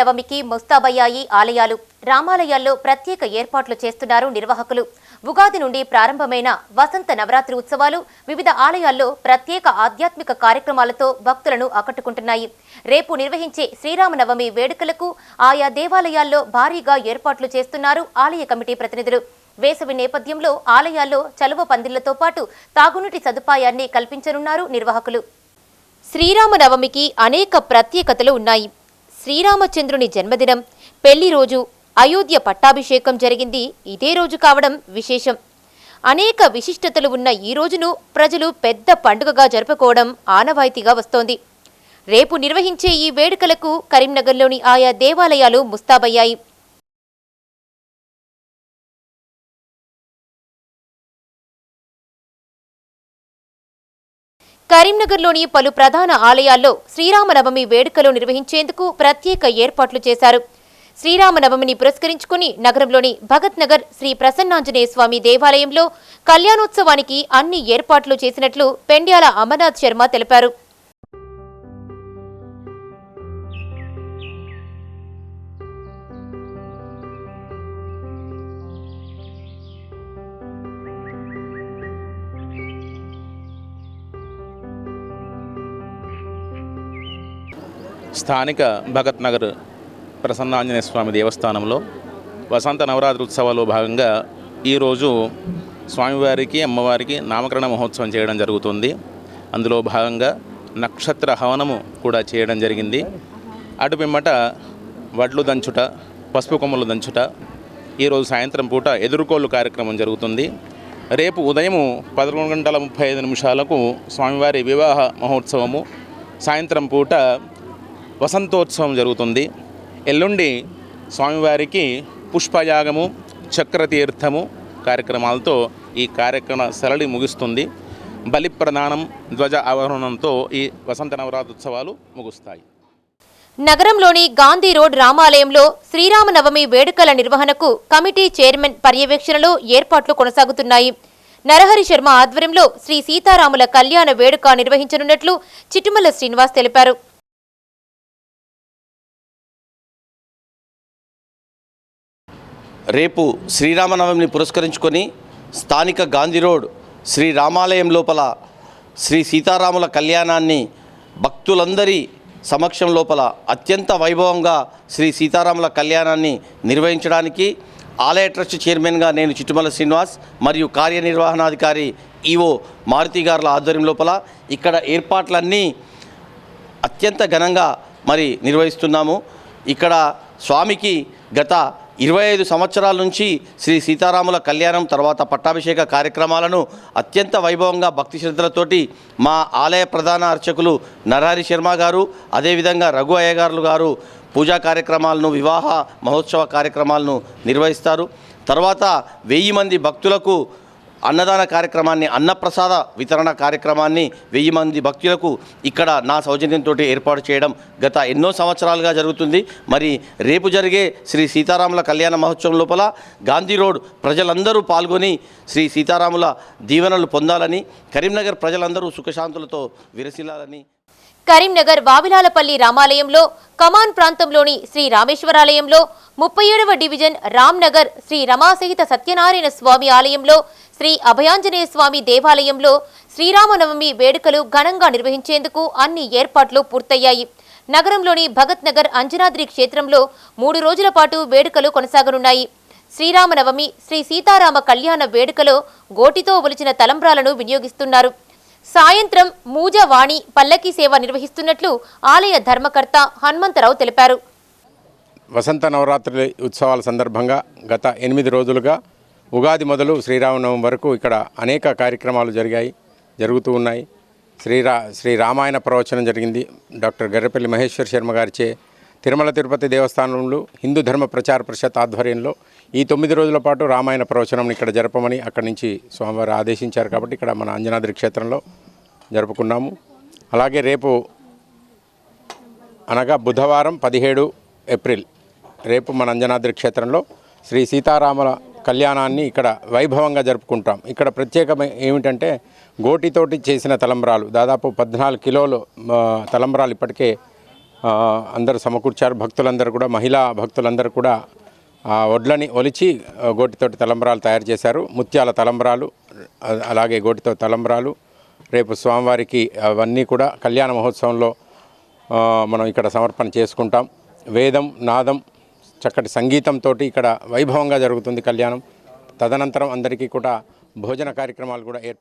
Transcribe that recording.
శ్రీరామనవమికి ముస్తాబయ్యాయి ఆలయాలు. రామాలయాల్లో ప్రత్యేక ఏర్పాట్లు చేస్తున్నారు నిర్వాహకులు. ఉగాది నుండి ప్రారంభమైన వసంత నవరాత్రి ఉత్సవాలు వివిధ ఆలయాల్లో ప్రత్యేక ఆధ్యాత్మిక కార్యక్రమాలతో భక్తులను ఆకట్టుకుంటున్నాయి. రేపు నిర్వహించే శ్రీరామనవమి వేడుకలకు ఆయా దేవాలయాల్లో భారీగా ఏర్పాట్లు చేస్తున్నారు ఆలయ కమిటీ ప్రతినిధులు. వేసవి నేపథ్యంలో ఆలయాల్లో చలువ పందిళ్ళతో పాటు తాగునీటి సదుపాయాన్ని కల్పించనున్నారు నిర్వాహకులు. శ్రీరామనవమికి అనేక ప్రత్యేకతలు ఉన్నాయి. శ్రీరామచంద్రుని జన్మదినం. పెళ్ళి రోజు అయోధ్య పట్టాభిషేకం జరిగింది. ఇదే రోజు కావడం విశేషం. అనేక విశిష్టతలు ఉన్న ఈ రోజును ప్రజలు పెద్ద పండుగగా జరుపుకోవడం ఆనవాయితీగా వస్తోంది. రేపు నిర్వహించే ఈ వేడుకలకు కరీంనగర్లోని ఆయా దేవాలయాలు ముస్తాబయ్యాయి. కరీంనగర్లోని పలు ప్రధాన ఆలయాల్లో శ్రీరామనవమి వేడుకలు నిర్వహించేందుకు ప్రత్యేక ఏర్పాట్లు చేశారు. శ్రీరామనవమిని పురస్కరించుకుని నగరంలోని భగత్ నగర్ శ్రీ ప్రసన్నాంజనేయ స్వామి దేవాలయంలో కళ్యాణోత్సవానికి అన్ని ఏర్పాట్లు చేసినట్లు పెండ్యాల అమర్నాథ్ శర్మ తెలిపారు. స్థానిక భగత్ నగర్ ప్రసన్నాంజనేయ స్వామి దేవస్థానంలో వసంత నవరాత్రి ఉత్సవాల్లో భాగంగా ఈరోజు స్వామివారికి అమ్మవారికి నామకరణ మహోత్సవం చేయడం జరుగుతుంది. అందులో భాగంగా నక్షత్ర హవనము కూడా చేయడం జరిగింది. అటు పిమ్మట వడ్లు దంచుట పసుపు కొమ్మలు దంచుట ఈరోజు సాయంత్రం పూట ఎదుర్కోళ్ళు కార్యక్రమం జరుగుతుంది. రేపు ఉదయము పదకొండు గంటల ముప్పై ఐదు నిమిషాలకు స్వామివారి వివాహ మహోత్సవము. సాయంత్రం పూట వసంతోత్సవం జరుగుతుంది. ఎల్లుండి స్వామివారికి పుష్పయాగము చక్రతీర్థము కార్యక్రమాలతో ఈ కార్యక్రమ సరళి ముగుస్తుంది. బలి ప్రదానం ధ్వజ ఆవరణంతో ఈ వసంత నవరాత్రోత్సవాలు ముగుస్తాయి. నగరంలోని గాంధీ రోడ్ రామాలయంలో శ్రీరామనవమి వేడుకల నిర్వహణకు కమిటీ చైర్మన్ పర్యవేక్షణలో ఏర్పాట్లు కొనసాగుతున్నాయి. నరహరి శర్మ ఆధ్వర్యంలో శ్రీ సీతారాముల కళ్యాణ వేడుక నిర్వహించనున్నట్లు చిట్టుమల శ్రీనివాస్ తెలిపారు. రేపు శ్రీరామనవమిని పురస్కరించుకొని స్థానిక గాంధీ రోడ్ శ్రీ రామాలయం లోపల శ్రీ సీతారాముల కళ్యాణాన్ని భక్తులందరి సమక్షం లోపల అత్యంత వైభవంగా శ్రీ సీతారాముల కళ్యాణాన్ని నిర్వహించడానికి ఆలయ ట్రస్ట్ చైర్మన్గా నేను చిట్టుమల శ్రీనివాస్ మరియు కార్యనిర్వహణాధికారి ఈవో మారుతి గారుల ఆధ్వర్యం లోపల ఇక్కడ ఏర్పాట్లన్నీ అత్యంత ఘనంగా మరి నిర్వహిస్తున్నాము. ఇక్కడ స్వామికి గత ఇరవై ఐదు సంవత్సరాల నుంచి శ్రీ సీతారాముల కళ్యాణం తర్వాత పట్టాభిషేక కార్యక్రమాలను అత్యంత వైభవంగా భక్తి శ్రద్ధలతోటి మా ఆలయ ప్రధాన అర్చకులు నరహరి శర్మ గారు అదేవిధంగా రఘు అయ్యగారులు గారు పూజా కార్యక్రమాలను వివాహ మహోత్సవ కార్యక్రమాలను నిర్వహిస్తారు. తర్వాత వెయ్యి మంది భక్తులకు అన్నదాన కార్యక్రమాన్ని అన్నప్రసాద వితరణ కార్యక్రమాన్ని వెయ్యి మంది భక్తులకు ఇక్కడ నా సౌజన్యంతో ఏర్పాటు చేయడం గత ఎన్నో సంవత్సరాలుగా జరుగుతుంది. మరి రేపు జరిగే శ్రీ సీతారాముల కళ్యాణ మహోత్సవం లోపల గాంధీ రోడ్ ప్రజలందరూ పాల్గొని శ్రీ సీతారాముల దీవెనలు పొందాలని కరీంనగర్ ప్రజలందరూ సుఖశాంతులతో విరసిల్లాలని కరీంనగర్ వావిలాలపల్లి రామాలయంలో కమాన్ ప్రాంతంలోని శ్రీ రామేశ్వరాలయంలో ముప్పై ఏడవ డివిజన్ రామ్నగర్ శ్రీ రమాసహిత సత్యనారాయణ స్వామి ఆలయంలో శ్రీ అభయాంజనేయ స్వామి దేవాలయంలో శ్రీరామనవమి వేడుకలు ఘనంగా నిర్వహించేందుకు అన్ని ఏర్పాట్లు పూర్తయ్యాయి. నగరంలోని భగత్ నగర్ అంజనాద్రి క్షేత్రంలో మూడు రోజుల పాటు వేడుకలు కొనసాగనున్నాయి. శ్రీరామనవమి శ్రీ సీతారామ కళ్యాణ వేడుకలో గోటితో ఒలిచిన తలంబ్రాలను వినియోగిస్తున్నారు. సాయంత్రం మూజవాణి పల్లకి సేవ నిర్వహిస్తున్నట్లు ఆలయ ధర్మకర్త హనుమంతరావు తెలిపారు. వసంత నవరాత్రి ఉత్సవాల సందర్భంగా గత ఎనిమిది రోజులుగా ఉగాది మొదలు శ్రీరామనవమి వరకు ఇక్కడ అనేక కార్యక్రమాలు జరిగాయి జరుగుతూ ఉన్నాయి. శ్రీరా శ్రీరామాయణ ప్రవచనం జరిగింది. డాక్టర్ గర్రపల్లి మహేశ్వర్ శర్మ గారిచే తిరుమల తిరుపతి దేవస్థానంలో హిందూ ధర్మ ప్రచార పరిషత్ ఆధ్వర్యంలో ఈ తొమ్మిది రోజుల పాటు రామాయణ ప్రవచనం ఇక్కడ జరపమని అక్కడి నుంచి స్వామివారు ఆదేశించారు కాబట్టి ఇక్కడ మన అంజనాద్రి క్షేత్రంలో జరుపుకున్నాము. అలాగే రేపు అనగా బుధవారం పదిహేడు ఏప్రిల్ రేపు మన అంజనాద్రి క్షేత్రంలో శ్రీ సీతారాముల కళ్యాణాన్ని ఇక్కడ వైభవంగా జరుపుకుంటాం. ఇక్కడ ప్రత్యేకం ఏమిటంటే గోటితోటి చేసిన తలంబ్రాలు దాదాపు పద్నాలుగు కిలోలు తలంబ్రాలు ఇప్పటికే అందరూ సమకూర్చారు. భక్తులందరూ కూడా మహిళా భక్తులందరూ కూడా ఆ వడ్లని ఒలిచి గోటితోటి తలంబరాలు తయారు చేశారు. ముత్యాల తలంబరాలు అలాగే గోటితో తలంబరాలు. రేపు స్వామివారికి అవన్నీ కూడా కళ్యాణ మహోత్సవంలో మనం ఇక్కడ సమర్పణ చేసుకుంటాం. వేదం నాదం చక్కటి సంగీతంతో ఇక్కడ వైభవంగా జరుగుతుంది కళ్యాణం. తదనంతరం అందరికీ కూడా భోజన కార్యక్రమాలు కూడా ఏర్ప